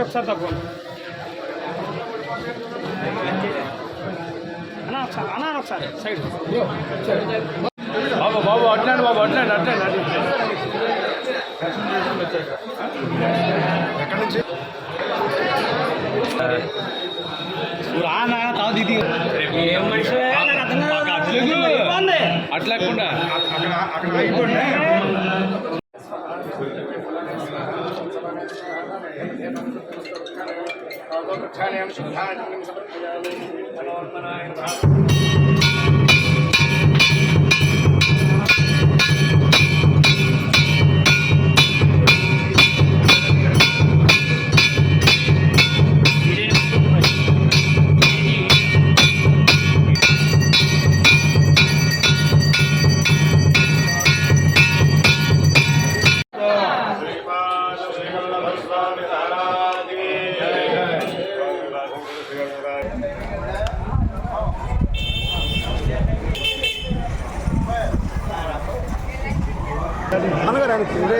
ఒకసారి తప్పండి అన్నా ఒకసారి అన్నా ఒకసారి సైడ్. బాబు బాబు అట్లాండి బాబు అట్లాండి అట్లాండి అట్లాండి. రానా తావు దిది ఏం ठाणे నాకు అర్థం కాదు. ఇబ్బంది.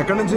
ఎక్కడి నుంచి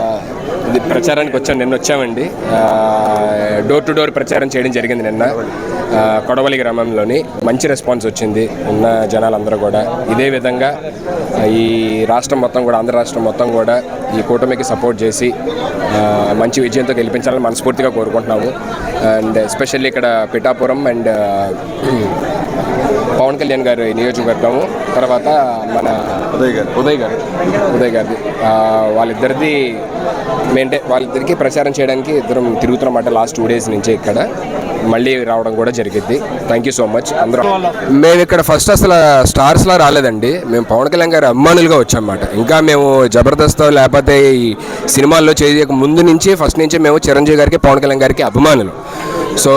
ప్రచారానికి వచ్చాం నిన్న వచ్చామండి. డోర్ టు డోర్ ప్రచారం చేయడం జరిగింది నిన్న. కొడవలి గ్రామంలోని మంచి రెస్పాన్స్ వచ్చింది. ఉన్న జనాలందరూ కూడా. ఇదే విధంగా ఈ రాష్ట్రం మొత్తం కూడా ఆంధ్ర రాష్ట్రం మొత్తం కూడా ఈ కూటమికి సపోర్ట్ చేసి మంచి విజయంతో గెలిపించాలని మనస్ఫూర్తిగా కోరుకుంటున్నాము. అండ్ ఎస్పెషల్లీ ఇక్కడ పిఠాపురం అండ్ పవన్ కళ్యాణ్ గారి నియోజకవర్గము. తర్వాత మన ఉదయ్ గారు. ఉదయ్ గారు. ఉదయ్ గారిది. వాళ్ళిద్దరిది మెయింటైన్ వాళ్ళిద్దరికీ ప్రచారం చేయడానికి ఇద్దరం తిరుగుతున్నమాట లాస్ట్ టూ డేస్ నుంచి ఇక్కడ. మళ్ళీ రావడం కూడా జరిగింది థ్యాంక్ యూ సో మచ్ అందరం మేము ఇక్కడ ఫస్ట్ అసలు స్టార్స్లా రాలేదండి. మేము పవన్ కళ్యాణ్ గారి అభిమానులుగా వచ్చామన్నమాట. ఇంకా మేము జబర్దస్త్ లేకపోతే ఈ సినిమాల్లో చేయక ముందు నుంచి ఫస్ట్ నుంచి మేము చిరంజీవి గారికి పవన్ కళ్యాణ్ గారికి అభిమానులు. సో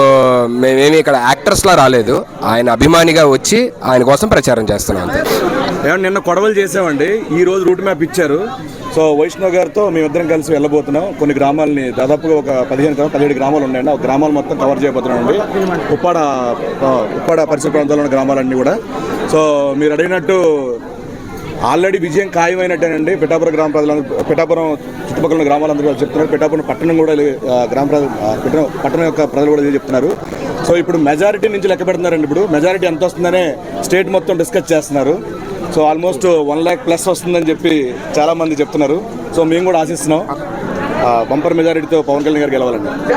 మేమేమి ఇక్కడ యాక్టర్స్లా రాలేదు. ఆయన అభిమానిగా వచ్చి ఆయన కోసం ప్రచారం చేస్తున్నాం అంతే. ఏమన్నా నిన్న కొడవలు చేసామండి ఈ రోజు రూట్ మ్యాప్ ఇచ్చారు. సో వైష్ణవ్ గారితో మేమిద్దరం కలిసి వెళ్ళబోతున్నాం. కొన్ని గ్రామాలని దాదాపుగా ఒక పదిహేను పదిహేడు గ్రామాలు ఉన్నాయండి. ఆ గ్రామాలు మొత్తం కవర్ చేయబోతున్నామండి. ఉప్పాడ ఉప్పాడ పరిసర ప్రాంతాల్లో ఉన్న గ్రామాలన్నీ కూడా. సో మీరు అడిగినట్టు ఆల్రెడీ విజయం ఖాయమైనట్టేనండి. పిఠాపురం గ్రామ ప్రజలందరూ పిఠాపురం చుట్టుపక్కల గ్రామాలందరూ కూడా చెప్తున్నారు. పిఠాపురం పట్టణం కూడా గ్రామ ప్రజలు పట్టణం యొక్క ప్రజలు కూడా చెప్తున్నారు. సో ఇప్పుడు మెజారిటీ నుంచి లెక్క పెడుతున్నారండి ఇప్పుడు. మెజారిటీ ఎంత వస్తుందనే స్టేట్ మొత్తం డిస్కస్ చేస్తున్నారు. So almost one lakh plus వస్తుందని చెప్పి చాలా మంది చెప్తున్నారు. సో మేము కూడా ఆశిస్తున్నాం. బంపర్ మెజారిటీతో పవన్ కళ్యాణ్ గారు గెలవాలండి.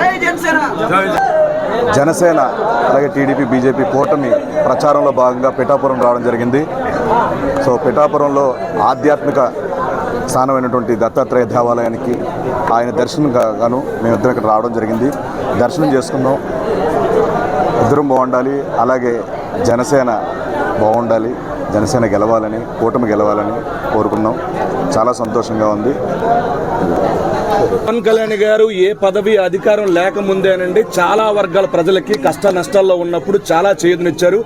జనసేన అలాగే టీడీపీ బీజేపీ కూటమి ప్రచారంలో భాగంగా పిఠాపురం రావడం జరిగింది. సో పిఠాపురంలో ఆధ్యాత్మిక స్థానమైనటువంటి దత్తాత్రేయ దేవాలయానికి ఆయన దర్శనం గా- గాను మేమిద్దరం ఇక్కడ రావడం జరిగింది. దర్శనం చేసుకుందాం ఇద్దరం బాగుండాలి. అలాగే జనసేన బాగుండాలి జనసేన గెలవాలని కూటమి గెలవాలని కోరుకున్నాం. చాలా సంతోషంగా ఉంది. పవన్ కళ్యాణ్ గారు ఏ పదవి అధికారం లేకముందేనండి చాలా వర్గాల ప్రజలకి కష్ట నష్టాల్లో ఉన్నప్పుడు చాలా చేదునిచ్చారు.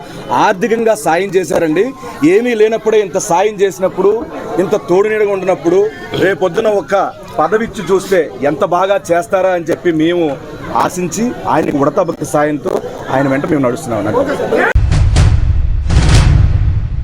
ఆర్థికంగా సాయం చేశారండి. ఏమీ లేనప్పుడే ఇంత సాయం చేసినప్పుడు ఇంత తోడునీడగా ఉండినప్పుడు రేపొద్దున ఒక పదవి ఇచ్చి చూస్తే ఎంత బాగా చేస్తారా అని చెప్పి మేము ఆశించి ఆయనకి ఉడతభక్తి సాయంతో ఆయన వెంట మేము నడుస్తున్నాం.